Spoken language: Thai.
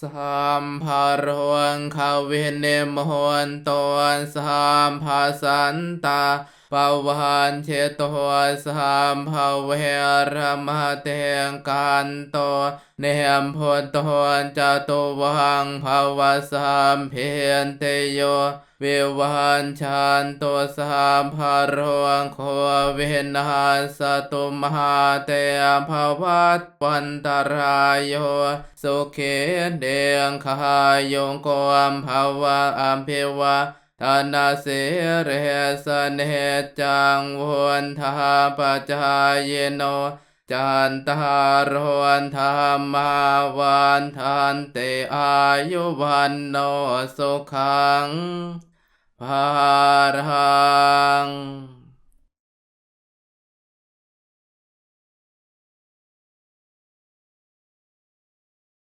สัมภารวันขเวเนมหวนตวนสัมภาสันตา ปวันเชตวันสัมภเวรมเตงกันโตเนมพุทธวันจตุวังภวสัมเพนเตโยวิวันชันตุสัมภารวังโควินาสตุมหาเตภวัตวันตรายโยสุเขเดงขายงโกอัมภวะอัมเพวะ ธนาเสเรสเนจังวนทาปจายโน จันตารวันธรรมาวันทันเตอายุวันโนสุขังภารัง